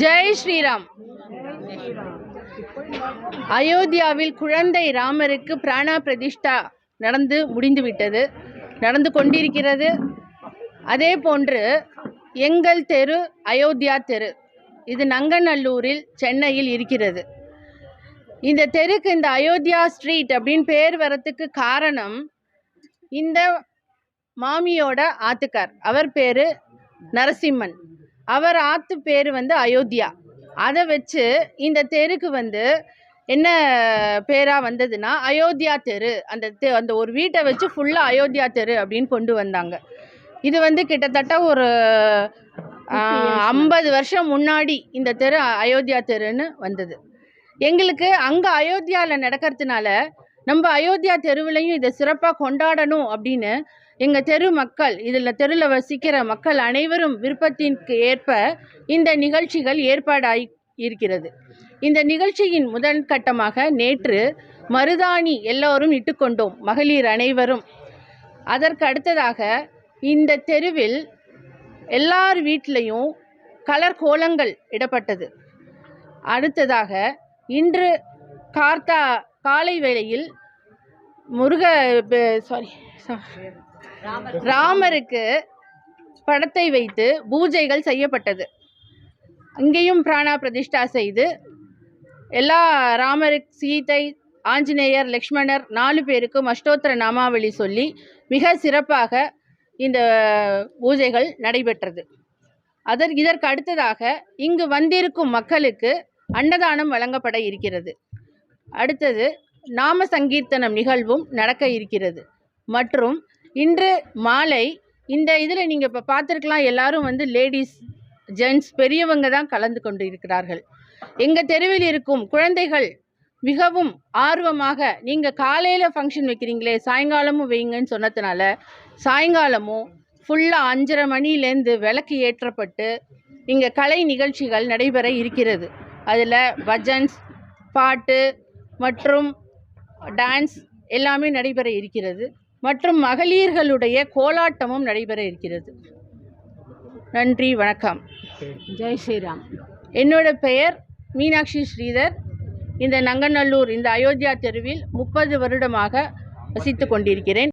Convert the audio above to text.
ஜெய் ஸ்ரீராம். அயோத்தியாவில் குழந்தை ராமருக்கு பிராணா பிரதிஷ்டா நடந்து முடிந்துவிட்டது நடந்து கொண்டிருக்கிறது. அதே போன்று எங்கள் தெரு அயோத்தியா தெரு இது நங்கநல்லூரில் சென்னையில் இருக்கிறது. இந்த தெருக்கு இந்த அயோத்தியா ஸ்ட்ரீட் அப்படின்னு பேர் வரத்துக்கு காரணம் இந்த மாமியோட ஆத்துக்கார். அவர் பேர் நரசிம்மன். அவர் ஆத்து பேர் வந்து அயோத்தியா. அதை வச்சு இந்த தெருக்கு வந்து என்ன பேராக வந்ததுன்னா அயோத்தியா தெரு. அந்த தெ அந்த ஒரு வீட்டை வச்சு ஃபுல்லாக அயோத்தியா தெரு அப்படின்னு கொண்டு வந்தாங்க. இது வந்து கிட்டத்தட்ட ஒரு ஐம்பது வருஷம் முன்னாடி இந்த தெரு அயோத்தியா தெருன்னு வந்தது. எங்களுக்கு அங்கே அயோத்தியாவில் நடக்கிறதுனால நம்ம அயோத்தியா தெருவுலையும் இதை சிறப்பாக கொண்டாடணும் அப்படின்னு எங்கள் தெரு மக்கள் இதில் தெருவில் வசிக்கிற மக்கள் அனைவரும் விருப்பத்திற்கு ஏற்ப இந்த நிகழ்ச்சிகள் ஏற்பாடாகி இருக்கிறது. இந்த நிகழ்ச்சியின் முதல் கட்டமாக நேற்று மருதாணி எல்லோரும் இட்டுக்கொண்டோம் மகளிர் அனைவரும். அதற்கு அடுத்ததாக இந்த தெருவில் எல்லார் வீட்லேயும் கலர் கோலங்கள் இடப்பட்டது. அடுத்ததாக இன்று கார்த்தா காலை வேளையில் முருக சாரி ராமருக்கு படத்தை வைத்து பூஜைகள் செய்யப்பட்டது. அங்கேயும் பிராணா பிரதிஷ்டா செய்து எல்லா ராமருக்கு சீதை ஆஞ்சநேயர் லக்ஷ்மணர் நாலு பேருக்கும் அஷ்டோத்திர நாமாவளி சொல்லி மிக சிறப்பாக இந்த பூஜைகள் நடைபெற்றது. அதற் இதற்கு அடுத்ததாக இங்கு வந்திருக்கும் மக்களுக்கு அன்னதானம் வழங்கப்பட இருக்கிறது. அடுத்தது நாம சங்கீர்த்தனம் நிகழ்வும் நடக்க இருக்கிறது. மற்றும் இன்று மாலை இந்த இதில் நீங்கள் இப்போ பார்த்துருக்கலாம் எல்லாரும் வந்து லேடிஸ் ஜென்ட்ஸ் பெரியவங்க தான் கலந்து கொண்டு இருக்கிறார்கள் எங்கள் தெருவில் இருக்கும் குழந்தைகள் மிகவும் ஆர்வமாக நீங்கள் காலையில் ஃபங்க்ஷன் வைக்கிறீங்களே சாயங்காலமும் வைங்கன்னு சொன்னதுனால சாயங்காலமும் ஃபுல்லாக அஞ்சரை மணிலேருந்து விளக்கு ஏற்றப்பட்டு இங்கே கலை நிகழ்ச்சிகள் நடைபெற இருக்கிறது. அதில் பஜன்ஸ் பாட்டு மற்றும் டான்ஸ் எல்லாமே நடைபெற இருக்கிறது. மற்றும் மகளிர்களுடைய கோலாட்டமும் நடைபெற இருக்கிறது. நன்றி வணக்கம். ஜெய் ஸ்ரீராம். என்னோட பெயர் மீனாட்சி ஸ்ரீதர். இந்த நங்கநல்லூர் இந்த அயோத்தியா தெருவில் முப்பது வருடமாக வசித்து கொண்டிருக்கிறேன்.